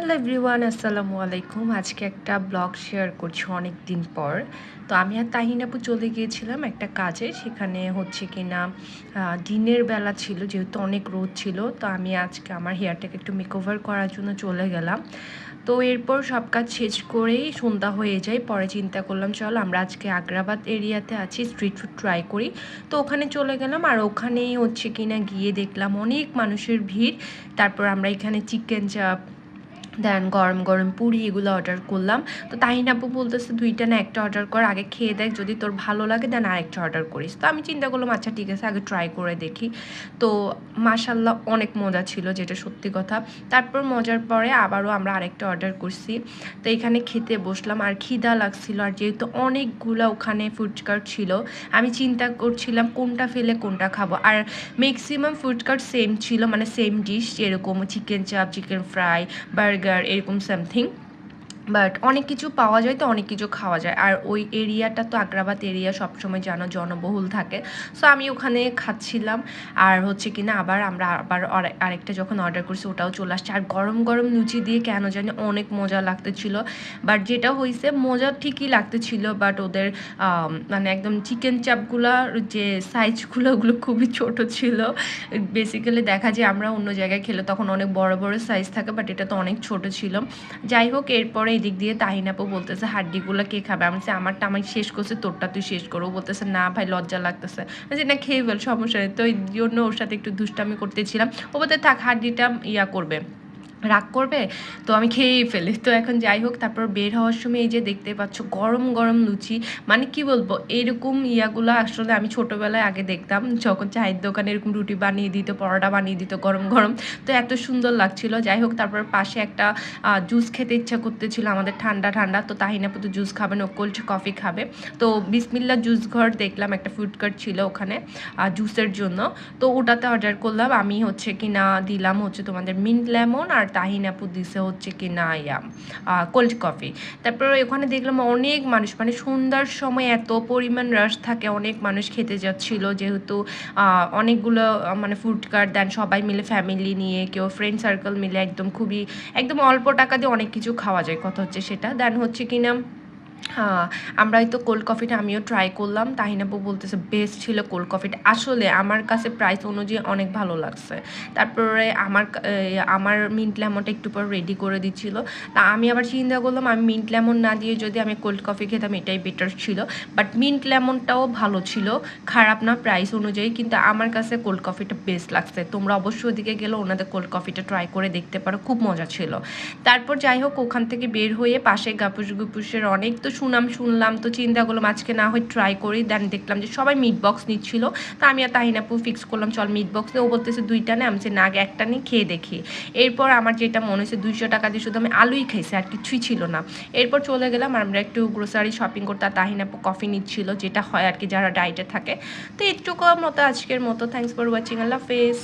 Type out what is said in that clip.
Hello everyone, আসসালামু আলাইকুম। আজকে একটা ব্লগ শেয়ার করছি অনেক দিন পর। তো আমি আর তাহিনাপু চলে গিয়েছিলাম একটা কাজে। সেখানে হচ্ছে কি না দিনের বেলা ছিল, যেহেতু অনেক রোদ ছিল, তো আমি আজকে আমার হেয়ারটাকে একটু মেকওভার করার জন্য চলে গেলাম। তো এরপর সব কাজ শেষ করেই সন্ধ্যা হয়ে যায়, পরে চিন্তা করলাম, চল আমরা আজকে আগ্রাবাদ এরিয়াতে আছি স্ট্রিট ফুড ট্রাই করি। তো ওখানে চলে গেলাম, আর ওখানেই হচ্ছে কিনা গিয়ে দেখলাম অনেক মানুষের ভিড়। তারপর আমরা এখানে চিকেন চাপ দেন গরম গরম পুরি এগুলো অর্ডার করলাম। তো তাহিন আপু বলতেছে, দুইটা না, একটা অর্ডার কর, আগে খেয়ে দেখ, যদি তোর ভালো লাগে, দেন আরেকটা অর্ডার করিস। তো আমি চিন্তা করলাম আচ্ছা ঠিক আছে, আগে ট্রাই করে দেখি। তো মাশাল্লাহ অনেক মজা ছিল, যেটা সত্যি কথা। তারপর মজার পরে আবারও আমরা আরেকটা অর্ডার করছি। তো এখানে খেতে বসলাম, আর খিদা লাগছিল, আর যেহেতু অনেকগুলো ওখানে ফুডকার্ট ছিল, আমি চিন্তা করছিলাম, কোনটা ফেলে কোনটা খাব। আর ম্যাক্সিমাম ফুডকার্ট সেম ছিল মানে সেম ডিশ যেরকম chicken chaap chicken fry burger এরকম সামথিং বাট অনেক কিছু পাওয়া যায় তো অনেক কিছু খাওয়া যায়। আর ওই এরিয়াটা তো আগ্রাবাদ এরিয়া সবসময় জানো, জনবহুল থাকে। সো আমি ওখানে খাচ্ছিলাম। আর হচ্ছে কিনা আবার আমরা আবার আরে- আরেকটা যখন অর্ডার করছি, ওটাও চলে আসছে। আর গরম গরম লুচি দিয়ে কেন জানি অনেক মজা লাগতেছিল। বাট যেটা হয়েছে মজা ঠিকই লাগতেছিল, বাট ওদের মানে একদম চিকেন চাপগুলোর যে সাইজগুলো ওগুলো খুবই ছোট ছিল। বেসিক্যালি দেখা যায় আমরা অন্য জায়গায় খেলে তখন অনেক বড় বড় সাইজ থাকে বাট এটা তো অনেক ছোট ছিল। যাই হোক, এরপরে এদিক দিয়ে তাহিনাপু বলতেছে হাড্ডিগুলো কে খাবে? আমি বলছি, আমারটা আমি শেষ করছে তোরটা তুই শেষ করো। বলতেছে না ভাই লজ্জা লাগতেছে। যে না খেয়ে ফেল সমস্যা নেই। তো এই জন্য ওর সাথে একটু দুষ্টামি করতেছিলাম। ও বলতে থাক হাড্ডিটা ইয়া করবে। রাগ করবে? তো আমি খেয়েই ফেলি। তো এখন যাই হোক, তারপর বের হওয়ার সময় এই যে দেখতে পাচ্ছ, গরম গরম লুচি। মানে কি বলব, এরকম ইয়াগুলো আসলে আমি ছোটোবেলায় আগে দেখতাম, যখন চায়ের দোকানে এরকম রুটি বানিয়ে দিত, পরোটা বানিয়ে দিত, গরম গরম। তো এত সুন্দর লাগছিল। যাই হোক, তারপর পাশে একটা জুস খেতে ইচ্ছা করতেছিল আমাদের ঠান্ডা ঠান্ডা। তো তাহিনা পুতো জুস খাবে, না কোল্ড কফি খাবে। তো বিসমিল্লা জুস ঘর দেখলাম, একটা ফুড কার্ট ছিল ওখানে জুসের জন্য। তো ওটাতে অর্ডার করলাম। আমি হচ্ছে কি না দিলাম হচ্ছে তোমাদের মিন্ট লেমন আর তাহিন আপু দিছে হচ্ছে কি না, ইয়া কোল্ড কফি তারপরে ওখানে দেখলাম অনেক মানুষ মানে সন্ধ্যার সময় এত পরিমাণ রাশ থাকে, অনেক মানুষ খেতে যাচ্ছিল যেহেতু অনেকগুলো মানে ফুড কার্ট দেন সবাই মিলে ফ্যামিলি নিয়ে, কেউ ফ্রেন্ড সার্কেল মিলে একদম খুবই, একদম অল্প টাকা দিয়ে অনেক কিছু খাওয়া যায়, কথা হচ্ছে সেটা। দেন হচ্ছে কি না হ্যাঁ আমরা হয়তো কোল্ড কফিটা আমিও ট্রাই করলাম। তাহিনাপু বলতেছে বেস্ট ছিল কোল্ড কফিটা আসলে আমার কাছে প্রাইস অনুযায়ী অনেক ভালো লাগছে। তারপরে আমার আমার মিন্ট লেমনটা একটু পর রেডি করে দিচ্ছিল। তা আমি আবার চিন্তা করলাম, আমি মিন্ট লেমন না দিয়ে যদি আমি কোল্ড কফি খেতাম, এটাই বেটার ছিল। বাট মিন্ট লেমনটাও ভালো ছিল, খারাপ না প্রাইস অনুযায়ী, কিন্তু আমার কাছে কোল্ড কফিটা বেস্ট লাগছে। তোমরা অবশ্যই ওদিকে গেলে ওনাদের কোল্ড কফিটা ট্রাই করে দেখতে পারো, খুব মজা ছিল। তারপর যাই হোক, ওখান থেকে বের হয়ে পাশে গাপুস গুপুসের অনেক তো সুনাম শুনলাম, তো চিন্তা করলাম আজকে না হয় ট্রাই করি। দেন দেখলাম যে সবাই মিট বক্স নিচ্ছিল। তো আমি আর তাহিনাপু ফিক্স করলাম, চল মিট বক্স ও বলতেছে, দুইটা না। আমি যে না একটা নিয়ে খেয়ে দেখি। এরপর আমার যেটা মনে হয়েছে, দুইশো টাকা দিয়ে শুধু আমি আলুই খাইছি, আর কিছুই ছিল না। এরপর চলে গেলাম, আমরা একটু গ্রোসারি শপিং করতে, আর তাহিনাপু কফি নিচ্ছিল, যেটা হয় আর কি যারা ডায়েটে থাকে। তো এইটুকু মতো আজকের মতো। থ্যাংকস ফর ওয়াচিং আল্লাহ হাফেজ।